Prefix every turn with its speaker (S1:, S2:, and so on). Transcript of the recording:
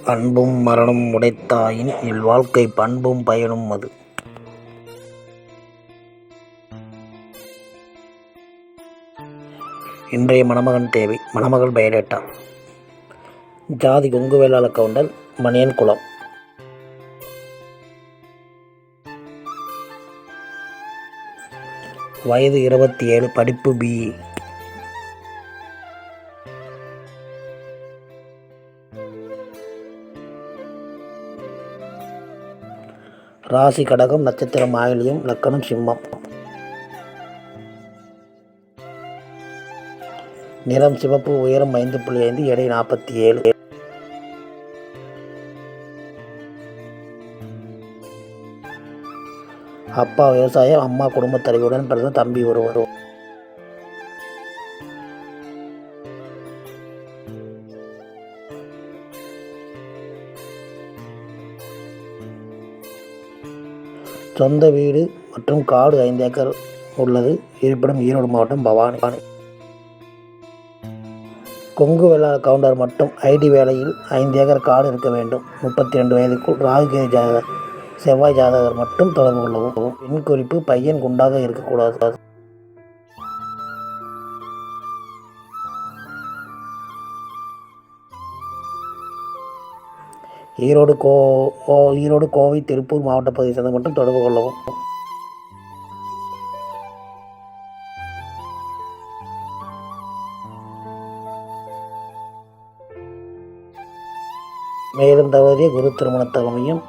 S1: அன்பும் மரணம் உடைத்தாயின் இல்வாழ்க்கை பண்பும் பயனும் அது. இன்றைய மணமகன் தேவை மணமகள் பயோடேட்டா ஜாதி கொங்கு வேளாள மணியன் குளம். வயது இருபத்தி ஏழு படிப்பு பிஇ ராசி கடகம் நட்சத்திரம் ஆயிலியம் லக்கணம் சிம்மம். நிறம் சிவப்பு உயரம் ஐந்து புள்ளி ஐந்து எடை நாற்பத்தி ஏழு. அப்பா விவசாயம் அம்மா குடும்பத் தலைவியுடன் பிறந்த தம்பி ஒருவர். சொந்த வீடு மற்றும் காடு ஐந்து ஏக்கர் உள்ளது. இருப்பிடம் ஈரோடு மாவட்டம் பவானி. கொங்கு வேளாள கவுண்டர் மட்டும் ஐடி வேலையில் ஐந்து ஏக்கர் காடு இருக்க வேண்டும். முப்பத்தி ரெண்டு வயதுக்குள் ராகுகிரி ஜாதகர் செவ்வாய் ஜாதகர் மட்டும் தொடர்பு கொள்ளவும். பெண் குறிப்பு பையன் குண்டாக இருக்கக்கூடாது. ஈரோடு கோ ஈரோடு கோவை திருப்பூர் மாவட்ட பகுதியை சேர்ந்த மட்டும் தொடர்பு கொள்ளவும். மேலும் தவறிய குரு திருமண தலைமையும்